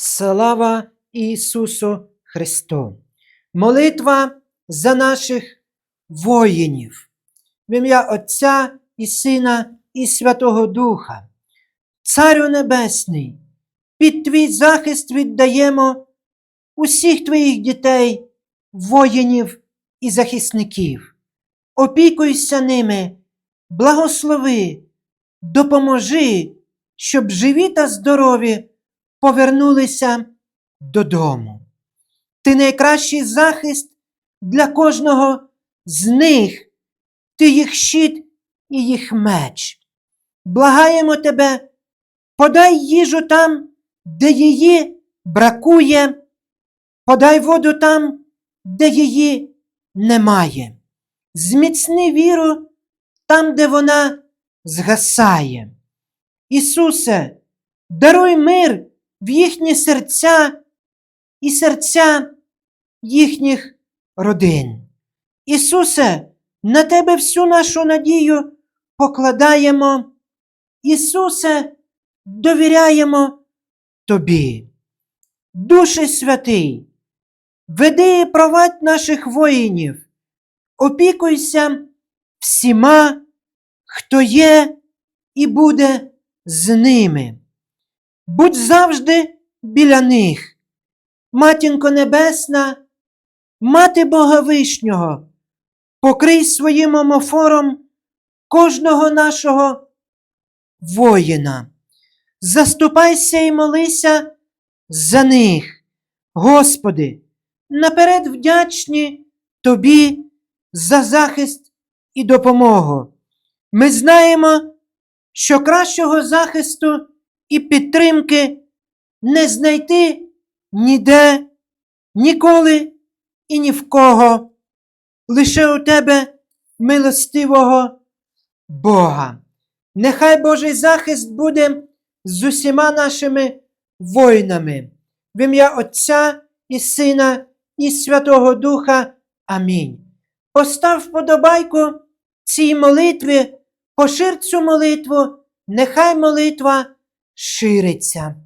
Слава Ісусу Христу! Молитва за наших воїнів, в ім'я Отця і Сина і Святого Духа. Царю Небесний, під Твій захист віддаємо усіх Твоїх дітей, воїнів і захисників. Опікуйся ними, благослови, допоможи, щоб живі та здорові повернулися додому. Ти найкращий захист для кожного з них, ти їх щит і їх меч. Благаємо тебе, подай їжу там, де її бракує, подай воду там, де її немає. Зміцни віру там, де вона згасає. Ісусе, даруй мир в їхні серця і серця їхніх родин. Ісусе, на Тебе всю нашу надію покладаємо. Ісусе, довіряємо Тобі. Душе святий, веди і провадь наших воїнів, опікуйся всіма, хто є і буде з ними. Будь завжди біля них. Матінко Небесна, Мати Бога Вишнього, покрий своїм омофором кожного нашого воїна. Заступайся і молися за них. Господи, наперед вдячні Тобі за захист і допомогу. Ми знаємо, що кращого захисту і підтримки не знайти ніде, ніколи і ні в кого, лише у тебе, милостивого Бога. Нехай Божий захист буде з усіма нашими воїнами, в ім'я Отця і Сина, і Святого Духа. Амінь. Постав вподобайку цій молитві, пошир цю молитву, нехай молитва шириться.